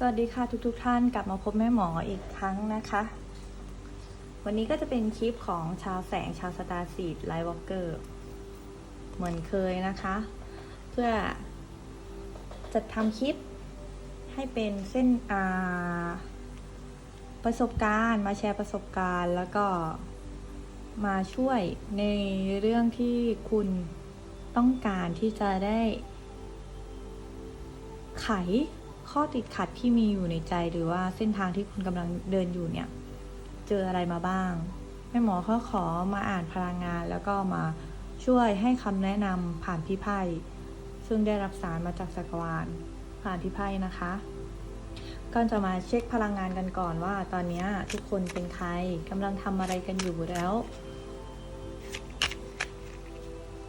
สวัสดีค่ะทุกๆทท่านกลับมาพบแม่หมออีกครั้งนะคะ วันนี้ก็จะเป็นคลิปของชาวแสงชาวสตาร์ซีดไลท์วอลเกอร์เหมือนเคยนะคะ เพื่อจัดทำคลิปให้เป็นเส้นอาประสบการณ์ มาแชร์ประสบการณ์ แล้วก็มาช่วยในเรื่องที่คุณต้องการที่จะได้ไข ข้อติดขัดที่มีอยู่ในใจหรือว่าเส้นทางที่คุณกำลังเดินอยู่เนี่ย เจออะไรมาบ้างแม่หมอเขาขอมาอ่านพลังงาน แล้วก็มาช่วยให้คำแนะนำผ่านพี่ไพ่ซึ่งได้รับสารมาจากจักรวาลผ่านพี่ไพ่นะคะก็จะมาเช็คพลังงานกันก่อนว่า ตอนนี้ทุกคนเป็นใครกำลังทำอะไรกันอยู่แล้ว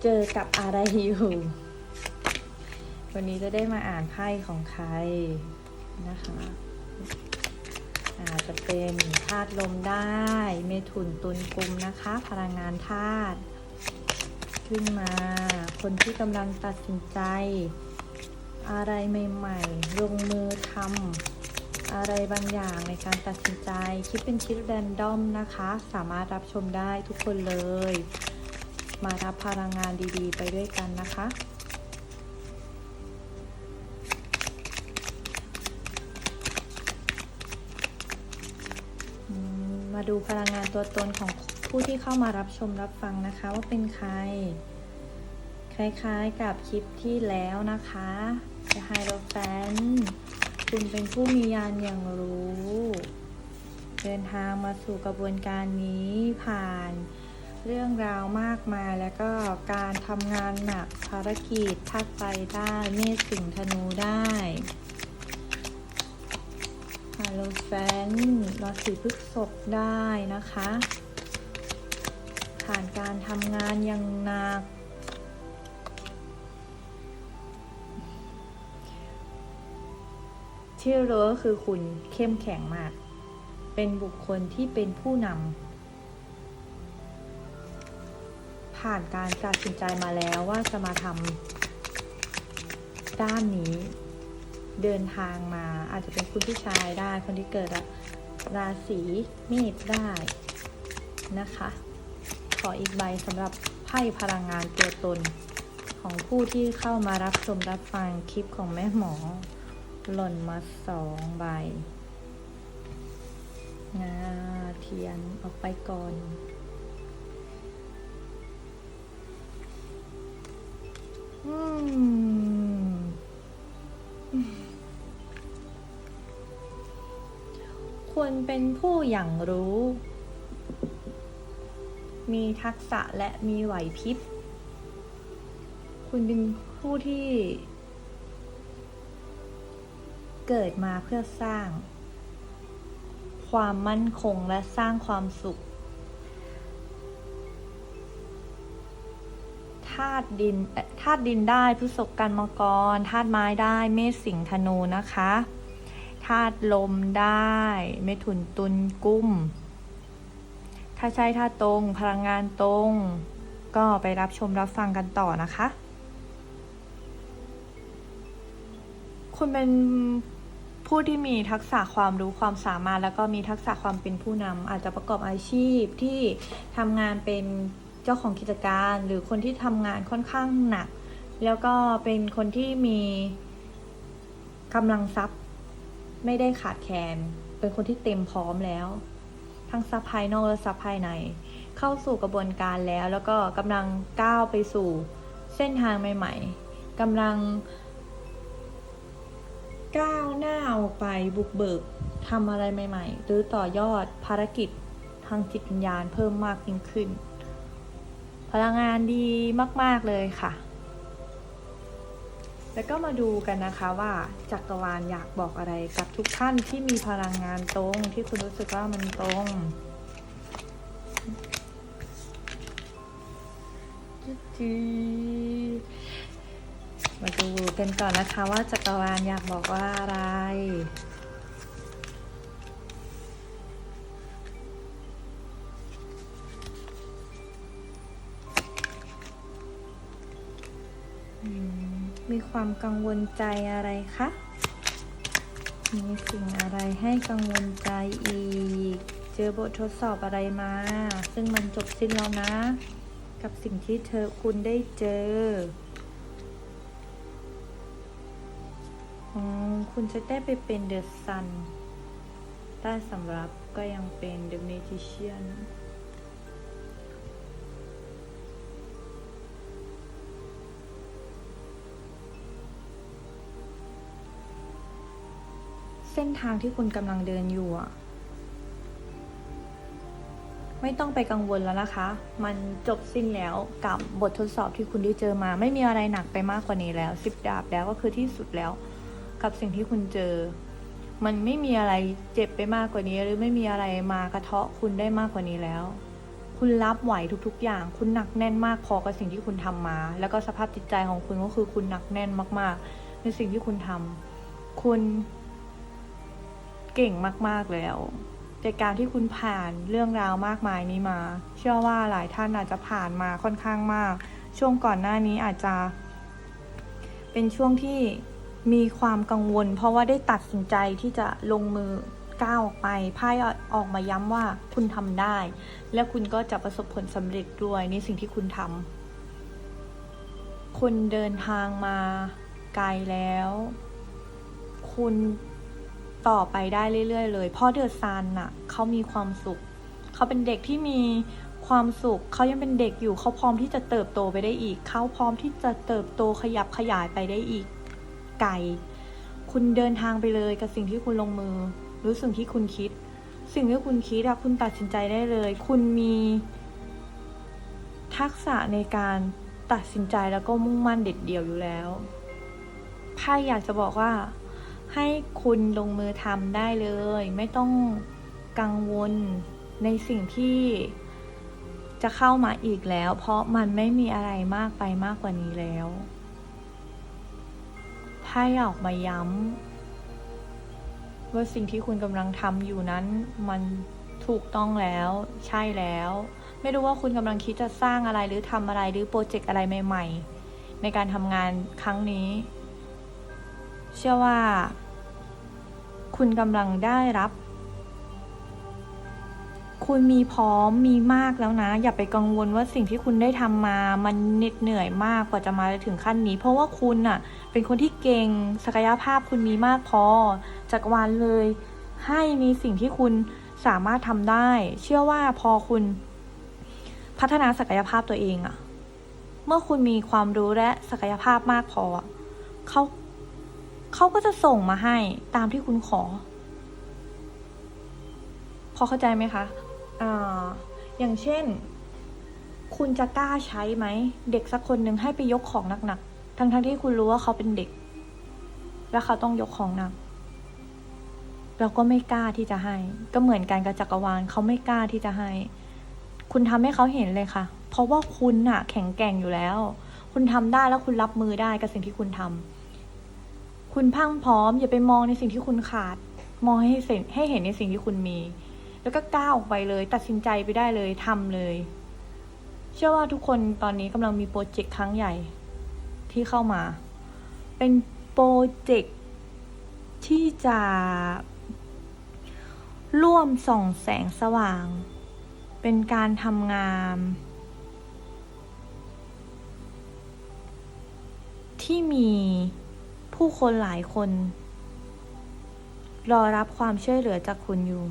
เจอกับอะไรอยู่ วันนี้จะได้มาอ่านไพ่ของใครนะคะอาจจะเป็นธาตุลมได้ เมถุนตุลกุมนะคะ พลังงานธาตุขึ้นมา คนที่กำลังตัดสินใจ อะไรใหม่ๆลงมือทำอะไรบางอย่างในการตัดสินใจ คิดเป็นชิดแรนดอมนะคะ สามารถรับชมได้ทุกคนเลย มารับพลังงานดีๆ ไปด้วยกันนะคะ ดูพลังงานตัวตนของผู้ที่เข้ามารับชมรับฟังนะคะว่าเป็นใคร คล้ายๆกับคลิปที่แล้วนะคะจะไฮโรแฟนคุณเป็นผู้มียานอย่างรู้ เดินทางมาสู่กระบวนการนี้ผ่านเรื่องราวมากมายแล้วก็การทำงานหนักภารกิจทักไปได้เมษสิงธนูได้ ฮาโลแฟนราศีพฤษภได้นะคะ ผ่านการทำงานอย่างหนัก ที่รู้ก็คือคุณเข้มแข็งมาก เป็นบุคคลที่เป็นผู้นำ ผ่านการตัดสินใจมาแล้วว่าจะมาทำด้านนี้ เดินทางมา อาจจะเป็นคุณผู้ชายได้ คนที่เกิดราศีเมษได้นะคะ ขออีกใบสำหรับไพ่พลังงานตัวตน ของผู้ที่เข้ามารับชมรับฟังคลิปของแม่หมอ หล่นมาสองใบงาเทียนออกไปก่อนอืม ควรเป็นผู้อย่างรู้ มีทักษะและมีไหวพริบ คุณเป็นผู้ที่ เกิดมาเพื่อสร้าง ความมั่นคงและสร้างความสุขธาตุดินธาตุดินได้พฤษกันมกรธาตุไม้ได้เมษสิงธนูนะคะ ธาตุลมได้เมถุนตุลกุ้ม ถ้าใช่ธาตุตรงพลังงานตรง ก็ไปรับชมรับฟังกันต่อนะคะ คุณเป็นผู้ที่มีทักษะความรู้ความสามารถ แล้วก็มีทักษะความเป็นผู้นำอาจจะประกอบอาชีพที่ทำงานเป็นเจ้าของกิจการ หรือคนที่ทำงานค่อนข้างหนัก แล้วก็เป็นคนที่มีกำลังทรัพย์ ไม่ได้ขาดแคลนเป็นคนที่เต็มพร้อมแล้ว ทั้งทรัพย์ภายนอกและทรัพย์ภายใน เข้าสู่กระบวนการแล้ว แล้วก็กำลังก้าวไปสู่เส้นทางใหม่ ๆกำลัง ก้าวหน้าออกไปบุกเบิกทำอะไรใหม่ ๆ หรือต่อยอดภารกิจทางจิตวิญญาณเพิ่มมากยิ่งขึ้น พลังงานดีมาก ๆ เลยค่ะ แล้วก็มาดูกันนะคะว่าจักรวาลอยากบอกอะไรกับทุกท่านที่มีพลังงานตรงที่คุณรู้สึกว่ามันตรงมาดูกันก่อนนะคะว่าจักรวาลอยากบอกว่าอะไร มีความกังวลใจอะไรคะ มีสิ่งอะไรให้กังวลใจอีก เจอบททดสอบอะไรมา ซึ่งมันจบสิ้นแล้วนะ กับสิ่งที่เธอคุณได้เจอคุณจะได้ไปเป็นเดอะซันได้สำหรับก็ยังเป็นเดอะเมจิเชียน เส้นทางที่คุณกำลังเดินอยู่ไม่ต้องไปกังวลแล้วนะคะ มันจบสิ้นแล้วกับบททดสอบที่คุณได้เจอมา ไม่มีอะไรหนักไปมากกว่านี้แล้วสิบดาบแล้วก็คือที่สุดแล้ว กับสิ่งที่คุณเจอ มันไม่มีอะไรเจ็บไปมากกว่านี้ หรือไม่มีอะไรมากระเทาะคุณได้มากกว่านี้แล้ว คุณรับไหวทุกๆ อย่าง คุณหนักแน่นมากพอกับสิ่งที่คุณทำมา แล้วก็สภาพจิตใจของคุณก็คือคุณหนักแน่นมากๆ ในสิ่งที่คุณทำคุณ เก่งมากๆแล้วในการที่คุณผ่านเรื่องราวมากมายนี้มา เชื่อว่าหลายท่านอาจจะผ่านมาค่อนข้างมาก ช่วงก่อนหน้านี้อาจจะ เป็นช่วงที่มีความกังวล เพราะว่าได้ตัดสินใจที่จะลงมือก้าวออกไปไพ่ออกมาย้ำว่าคุณทำได้ และคุณก็จะประสบผลสำเร็จด้วยในสิ่งที่คุณทำคุณเดินทางมาไกลแล้ว คุณ ต่อไปได้เรื่อย ๆ เลย เพราะเดอะซันน่ะเขามีความสุข เขาเป็นเด็กที่มีความสุข เขายังเป็นเด็กอยู่ เขาพร้อมที่จะเติบโตไปได้อีก เขาพร้อมที่จะเติบโตขยับขยายไปได้อีก ไกล คุณเดินทางไปเลยกับสิ่งที่คุณลงมือ หรือสิ่งที่คุณคิด สิ่งที่คุณคิดอะคุณตัดสินใจได้เลย คุณมี ทักษะในการตัดสินใจแล้วก็มุ่งมั่นเด็ดเดี่ยวอยู่แล้วไพ่อยากจะบอกว่า ให้คุณลงมือทำได้เลย ไม่ต้องกังวลในสิ่งที่จะเข้ามาอีกแล้ว เพราะมันไม่มีอะไรมากไปมากกว่านี้แล้วไพ่ออกมาย้ำว่าสิ่งที่คุณกำลังทำอยู่นั้น มันถูกต้องแล้ว ใช่แล้ว ไม่รู้ว่าคุณกำลังคิดจะสร้างอะไรหรือทำอะไรหรือโปรเจกต์อะไรใหม่ ๆ ในการทำงานครั้งนี้ เชื่อว่า คุณกำลังได้รับ คุณมีพร้อมมีมากแล้วนะ อย่าไปกังวลว่าสิ่งที่คุณได้ทำมา มันเหน็ดเหนื่อยมากกว่าจะมาถึงขั้นนี้ เพราะว่าคุณน่ะ เป็นคนที่เก่งศักยภาพคุณมีมากพอจักรวาลเลย ให้มีสิ่งที่คุณสามารถทำได้ เชื่อว่าพอคุณ พัฒนาศักยภาพตัวเองอะเมื่อคุณมีความรู้และศักยภาพมากพอเขา เขาก็จะส่งมาให้ตามที่คุณขอ พอเข้าใจไหมคะอ่าอย่างเช่น คุณจะกล้าใช้ไหม เด็กสักคนหนึ่งให้ไปยกของหนักๆ ทั้งๆที่คุณรู้ว่าเขาเป็นเด็ก แล้วเขาต้องยกของหนัก เราก็ไม่กล้าที่จะให้ ก็เหมือนกันกับจักรวาลเขาไม่กล้าที่จะให้ คุณทำให้เขาเห็นเลยค่ะ เพราะว่าคุณน่ะ แข็งแกร่งอยู่แล้ว คุณทำได้แล้วคุณรับมือได้กับสิ่งที่คุณทำ คุณพังพร้อม อย่าไปมองในสิ่งที่คุณขาด มองให้เห็นให้เห็นในสิ่งที่คุณมี แล้วก็ก้าวออกไปเลย ตัดสินใจไปได้เลยทำเลย เชื่อว่าทุกคนตอนนี้กำลังมีโปรเจกต์ครั้งใหญ่ ที่เข้ามา เป็นโปรเจกต์ที่จะร่วมส่องแสงสว่าง เป็นการทำงาน ที่มี ผู้คนหลายคน รอรับความช่วยเหลือจากคุณอยู่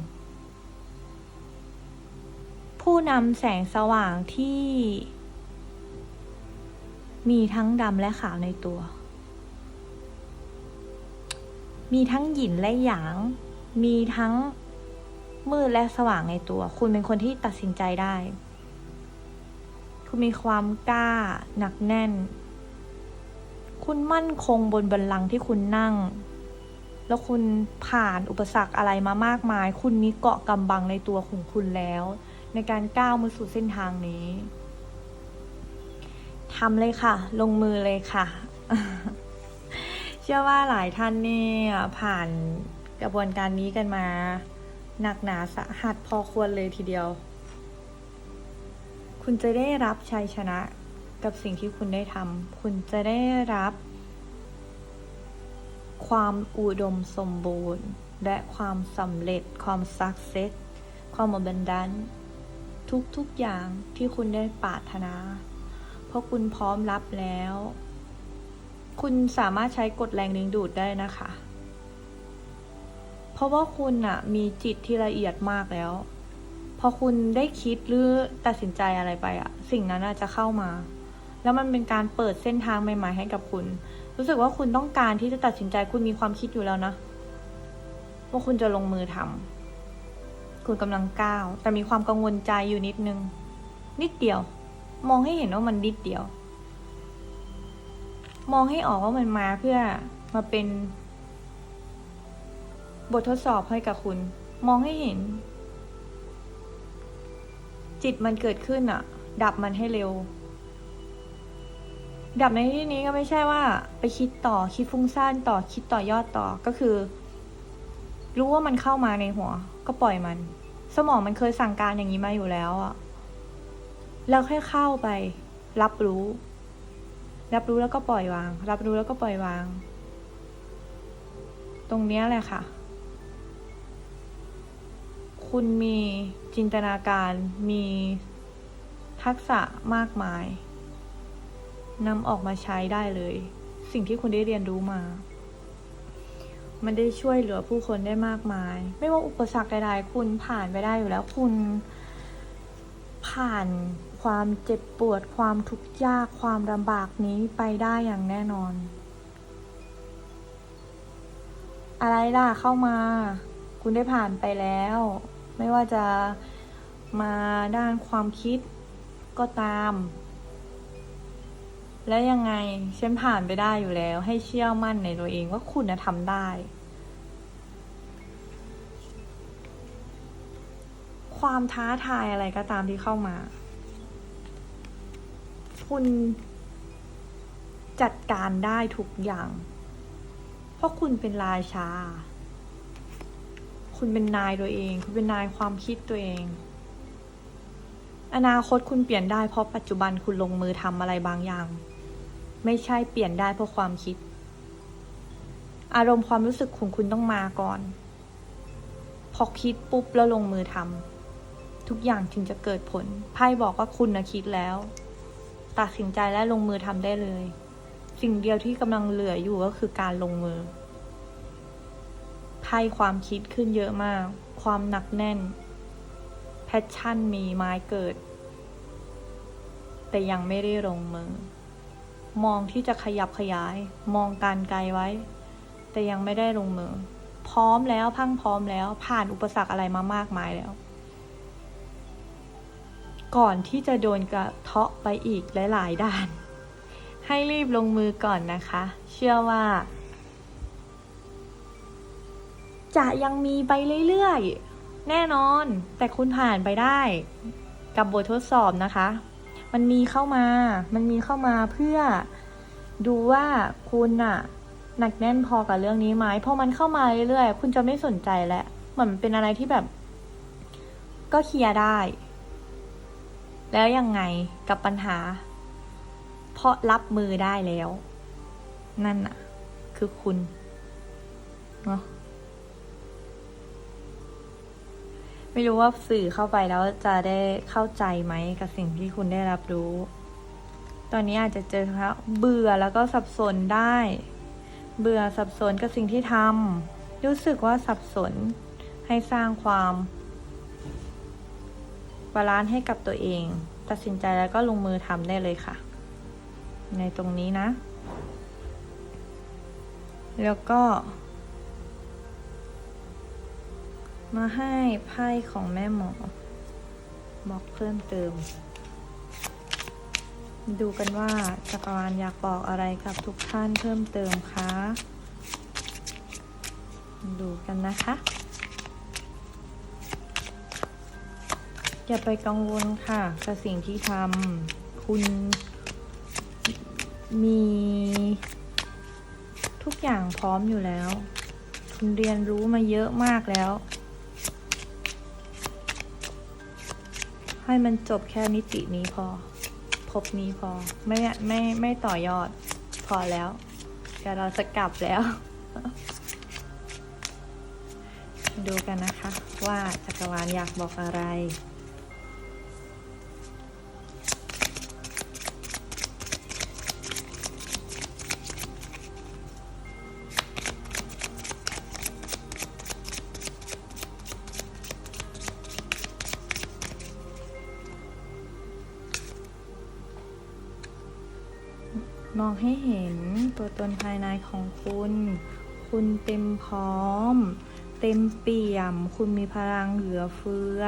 ผู้นำแสงสว่างที่ มีทั้งดำและขาวในตัว มีทั้งหยินและหยาง มีทั้งมืดและสว่างในตัว คุณเป็นคนที่ตัดสินใจได้ คุณมีความกล้าหนักแน่น คุณมั่นคงบนบัลลังที่คุณนั่ง แล้วคุณผ่านอุปสรรคอะไรมามากมาย คุณมีเกาะกำบังในตัวของคุณแล้ว ในการก้าวมาสู่เส้นทางนี้ทำเลยค่ะ ลงมือเลยค่ะ เชื่อว่าหลายท่านเนี่ยผ่านกระบวนการนี้กันมาหนักหนาสาหัสพอควรเลยทีเดียว คุณจะได้รับชัยชนะ กับสิ่งที่คุณได้ทำคุณจะได้รับ ความอุดมสมบูรณ์ และความสำเร็จ ความสักเซสความอบันดันทุกๆอย่างที่คุณได้ปรารถนา เพราะคุณพร้อมรับแล้ว คุณสามารถใช้กฎแรงดึงดูดได้นะคะ เพราะว่าคุณอะมีจิตที่ละเอียดมากแล้ว พอคุณได้คิดหรือตัดสินใจอะไรไปอะสิ่งนั้นอะจะเข้ามา แล้วมันเป็นการเปิดเส้นทางใหม่ ๆ ให้กับคุณ รู้สึกว่าคุณต้องการที่จะตัดสินใจคุณมีความคิดอยู่แล้วนะ ว่าคุณจะลงมือทำคุณกำลังก้าว แต่มีความกังวลใจอยู่นิดนึง นิดเดียว มองให้เห็นว่ามันนิดเดียว มองให้ออกว่ามันมาเพื่อมาเป็น บททดสอบให้กับคุณ มองให้เห็น จิตมันเกิดขึ้นอะดับมันให้เร็ว ดับในที่นี้ก็ไม่ใช่ว่า ไปคิดต่อคิดฟุ้งซ่านต่อคิดต่อยอดต่อก็คือ รู้ว่ามันเข้ามาในหัว ก็ปล่อยมัน สมองมันเคยสั่งการอย่างนี้มาอยู่แล้วอะแล้วแค่เข้าไป รับรู้ รับรู้แล้วก็ปล่อยวาง รับรู้แล้วก็ปล่อยวาง ตรงเนี้ยแหละค่ะ คุณมีจินตนาการมีทักษะมากมาย นำออกมาใช้ได้เลย สิ่งที่คุณได้เรียนรู้มา มันได้ช่วยเหลือผู้คนได้มากมาย ไม่ว่าอุปสรรคใดๆคุณผ่านไปได้อยู่แล้วคุณ ผ่านความเจ็บปวด ความทุกข์ยากความลำบากนี้ไปได้อย่างแน่นอน อะไรล่ะเข้ามา คุณได้ผ่านไปแล้ว ไม่ว่าจะมาด้านความคิดก็ตาม แล้วยังไงฉันผ่านไปได้อยู่แล้ว ให้เชื่อมั่นในตัวเองว่าคุณนะทำได้ ความท้าทายอะไรก็ตามที่เข้ามา คุณจัดการได้ทุกอย่าง เพราะคุณเป็นราชา คุณเป็นนายตัวเอง คุณเป็นนายความคิดตัวเอง อนาคตคุณเปลี่ยนได้เพราะปัจจุบันคุณลงมือทำอะไรบางอย่าง ไม่ใช่เปลี่ยนได้เพราะความคิด อารมณ์ความรู้สึกของคุณต้องมาก่อน พอคิดปุ๊บแล้วลงมือทำทุกอย่างจึงจะเกิดผล ไพ่บอกว่าคุณนะคิดแล้ว ตัดสินใจและลงมือทำได้เลย สิ่งเดียวที่กำลังเหลืออยู่ก็คือการลงมือ ไพ่ความคิดขึ้นเยอะมาก ความหนักแน่น แพชชั่นมีไม้เกิด แต่ยังไม่ได้ลงมือ มองที่จะขยับขยาย มองการไกลไว้ แต่ยังไม่ได้ลงมือ พร้อมแล้วพังพร้อมแล้ว ผ่านอุปสรรคอะไรมามากมายแล้ว ก่อนที่จะโดนกระเทาะไปอีกหลาย ๆ ด้าน ให้รีบลงมือก่อนนะคะ เชื่อว่า จะยังมีไปเรื่อย ๆ แน่นอน แต่คุณผ่านไปได้ กับบททดสอบนะคะ มันมีเข้ามา มันมีเข้ามาเพื่อดูว่าคุณอะหนักแน่นพอกับเรื่องนี้ไหมพอมันเข้ามาเรื่อยๆคุณจะไม่สนใจแล้วเหมือนเป็นอะไรที่แบบ ก็เคลียร์ได้ แล้วยังไงกับปัญหา เพราะรับมือได้แล้ว นั่นน่ะคือคุณเนาะ ไม่รู้ว่าสื่อเข้าไปแล้วจะได้เข้าใจไหมกับสิ่งที่คุณได้รับรู้ ตอนนี้อาจจะเจอครับเบื่อแล้วก็สับสนได้ เบื่อสับสนกับสิ่งที่ทำรู้สึกว่าสับสนให้สร้างความบาลานซ์ให้กับตัวเอง ตัดสินใจแล้วก็ลงมือทำได้เลยค่ะ ในตรงนี้นะ แล้วก็ มาให้ไพ่ของแม่หมอบอกเพิ่มเติม ดูกันว่าจักรวาลอยากบอกอะไรกับทุกท่านเพิ่มเติมคะดูกันนะคะ อย่าไปกังวลค่ะกับสิ่งที่ทำคุณมีทุกอย่างพร้อมอยู่แล้ว คุณเรียนรู้มาเยอะมากแล้ว ให้มันจบแค่มิตินี้พอ พบนี้พอ ไม่ไม่ไม่ต่อยอด พอแล้ว เดี๋ยวเราจะกลับแล้ว ดูกันนะคะ ว่าจักรวาลอยากบอกอะไร องให้เห็นตัวตนภายในของคุณ คุณเต็มพร้อม เต็มเปี่ยม คุณมีพลังเหลือเฟือ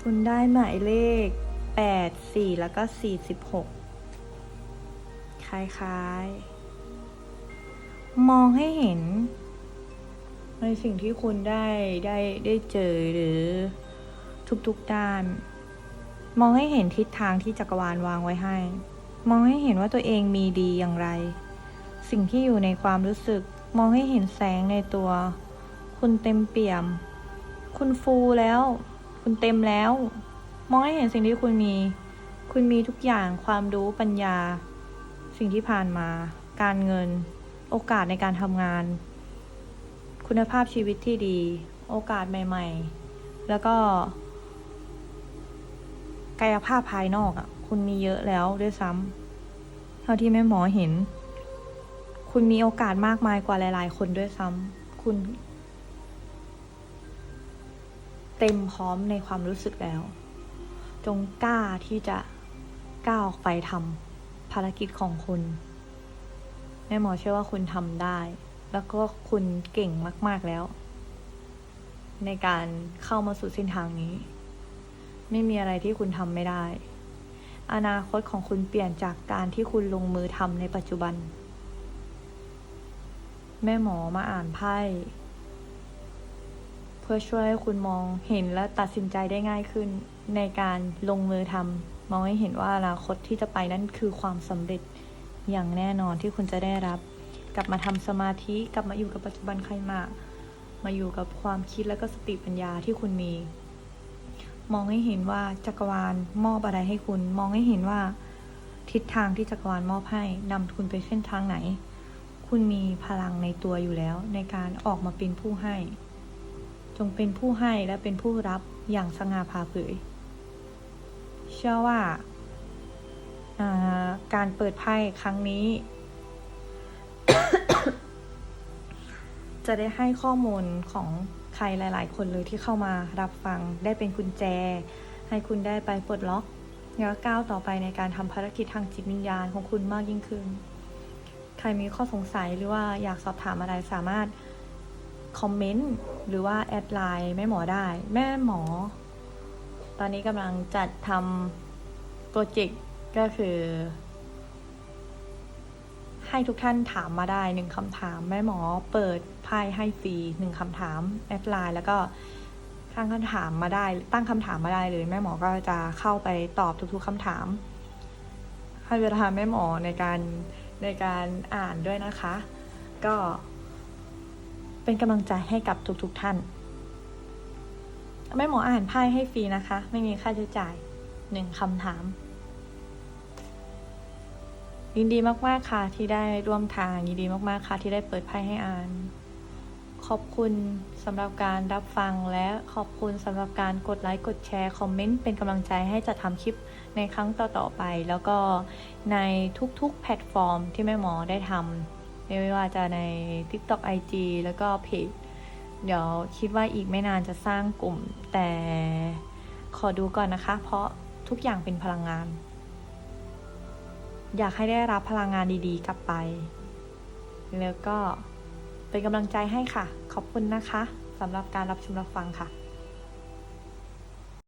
คุณได้หมายเลข 8 4 แล้วก็ 46 คล้ายๆ มองให้เห็น ในสิ่งที่คุณได้ได้ได้เจอหรือทุกๆด้านมองให้เห็นทิศทางที่จักรวาลวางไว้ให้ มองให้เห็นว่าตัวเองมีดีอย่างไร สิ่งที่อยู่ในความรู้สึก มองให้เห็นแสงในตัว คุณเต็มเปี่ยม คุณฟูแล้ว คุณเต็มแล้ว มองให้เห็นสิ่งที่คุณมี คุณมีทุกอย่างความรู้ปัญญา สิ่งที่ผ่านมา การเงิน โอกาสในการทำงาน คุณภาพชีวิตที่ดี โอกาสใหม่ ๆ แล้วก็ กายภาพภายนอกอะ่ะ คุณมีเยอะแล้วด้วยซ้ำเท่าที่แม่หมอเห็น คุณมีโอกาสมากมายกว่าหลาย ๆ คนด้วยซ้ำคุณ เต็มพร้อมในความรู้สึกแล้ว จงกล้าที่จะก้าวออกไปทำภารกิจของคุณแม่หมอเชื่อว่าคุณทำได้ แล้วก็คุณเก่งมาก ๆแล้ว ในการเข้ามาสู่เส้นทางนี้ ไม่มีอะไรที่คุณทำไม่ได้ อนาคตของคุณเปลี่ยนจากการที่คุณลงมือทำในปัจจุบัน แม่หมอมาอ่านไพ่ เพื่อช่วยให้คุณมองเห็นและตัดสินใจได้ง่ายขึ้น ในการลงมือทำมองให้เห็นว่าอนาคตที่จะไปนั่นคือความสำเร็จอย่างแน่นอนที่คุณจะได้รับ กลับมาทำสมาธิกลับมาอยู่กับปัจจุบันใครมา มาอยู่กับความคิดและก็สติปัญญาที่คุณมี มองให้เห็นว่าจักรวาลมอบอะไรให้คุณ มองให้เห็นว่า ทิศทางที่จักรวาลมอบให้นำคุณไปเส้นทางไหน คุณมีพลังในตัวอยู่แล้ว ในการออกมาเป็นผู้ให้ จงเป็นผู้ให้และเป็นผู้รับอย่างสง่าผ่าเผย เชื่อว่าอ่าการเปิดไพ่ครั้งนี้ จะได้ให้ข้อมูลของ ใครหลาย ๆ คนเลยที่เข้ามารับฟังได้เป็นกุญแจ ให้คุณได้ไปปลดล็อกแล้วก้าวต่อไปในการทำภารกิจทางจิตวิญญาณของคุณมากยิ่งขึ้น ใครมีข้อสงสัยหรือว่าอยากสอบถามอะไรสามารถคอมเมนต์หรือว่าแอดไลน์แม่หมอได้ แม่หมอ ตอนนี้กำลังจัดทำโปรเจกต์ก็คือ ให้ทุกท่านถามมาได้หนึ่งคำถาม แม่หมอเปิดไพ่ให้ฟรีหนึ่งคำถามแอดไลน์แล้วก็ตั้งคำถามมาได้ ตั้งคำถามมาได้เลย แม่หมอก็จะเข้าไปตอบทุกๆคำถาม ให้เวลาแม่หมอในการในการอ่านด้วยนะคะ ก็เป็นกำลังใจให้กับทุกๆท่าน แม่หมออ่านไพ่ให้ฟรีนะคะ ไม่มีค่าใช้จ่ายหนึ่งคำถาม ยินดีมากๆค่ะที่ได้ร่วมทาง ยินดีมากๆค่ะที่ได้เปิดไพ่ให้อ่าน ขอบคุณสำหรับการรับฟังและขอบคุณสำหรับการกดไลค์กดแชร์คอมเมนต์เป็นกำลังใจให้จะทำคลิปในครั้งต่อๆไป แล้วก็ในทุกๆแพลตฟอร์มที่แม่หมอได้ทำไม่ว่าจะใน TikTok IG แล้วก็เพจเดี๋ยวคิดว่าอีกไม่นานจะสร้างกลุ่ม แต่ขอดูก่อนนะคะ เพราะทุกอย่างเป็นพลังงาน อยากให้ได้รับพลังงานดีๆ กลับไป แล้วก็เป็นกำลังใจให้ค่ะ ขอบคุณนะคะสำหรับการรับชมรับฟังค่ะ